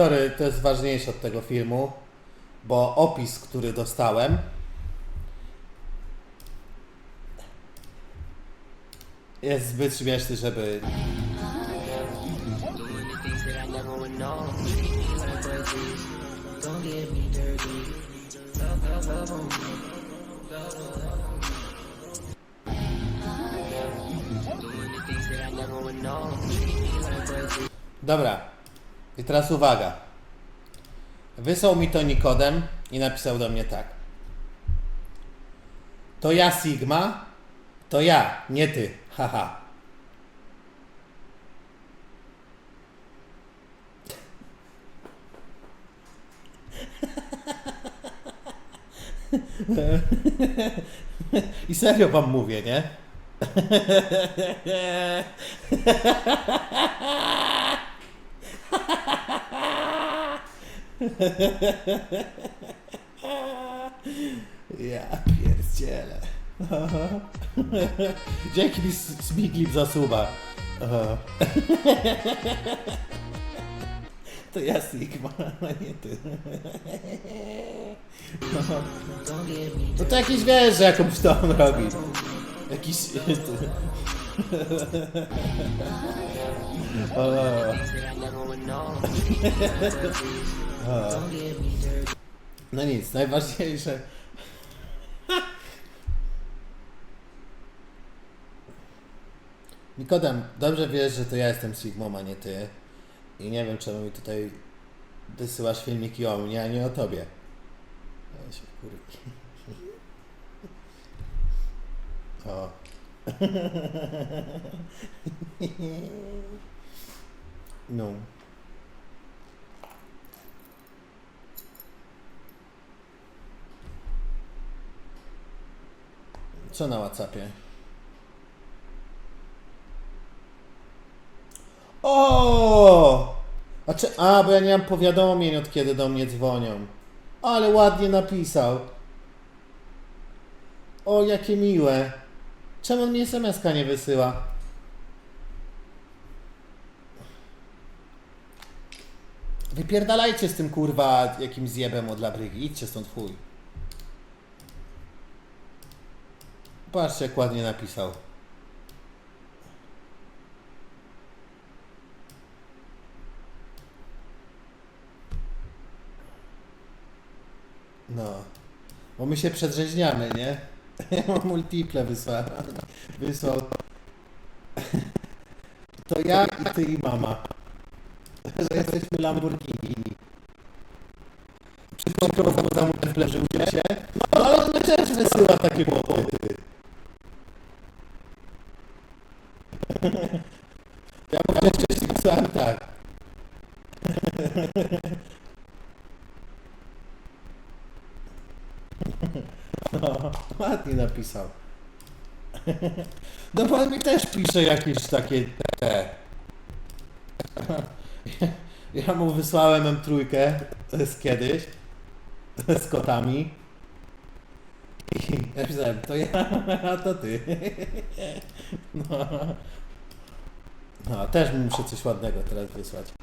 Sorry, to jest ważniejsze od tego filmu, bo opis, który dostałem, jest zbyt śmieszny, żeby... Dobra. I teraz uwaga. Wysłał mi to Nikodem i napisał do mnie tak. To ja Sigma, to ja, nie ty. Haha. I serio wam mówię, nie? Ja pierdzielę. Aha. Dzięki mi Smiglip za suba. To ja Sigma, a nie ty. No, to jakiś wiesz, jakąś on robi. Jakiś... No nic, najważniejsze. Nikodem, dobrze wiesz, że to ja jestem Sigmą, a nie ty. I nie wiem, czemu mi tutaj wysyłasz filmiki o mnie, a nie o tobie. O. No. Co na Whatsappie? O! A, czy, a, bo ja nie mam powiadomień od kiedy do mnie dzwonią. Ale ładnie napisał. O, jakie miłe. Czemu on mi SMS-ka nie wysyła? Wypierdalajcie z tym kurwa jakimś zjebem od labrygi. Idźcie stąd chuj. Patrzcie jak ładnie napisał. No. Bo my się przedrzeźniamy, nie? Ja mam multiple wysłał. Wysłał. To ja i ty i mama. Że jesteśmy Lamborghini. Przykro za za multiple, że się. No ale on też wysyła takie głupoty. Ja mówię wcześniej pisałem tak. No, ładnie napisał. No bo mi też pisze jakieś takie te. Ja mu wysłałem M3 z kiedyś z kotami. I napisałem, to ja, a to ty. No. no, też mu muszę coś ładnego teraz wysłać.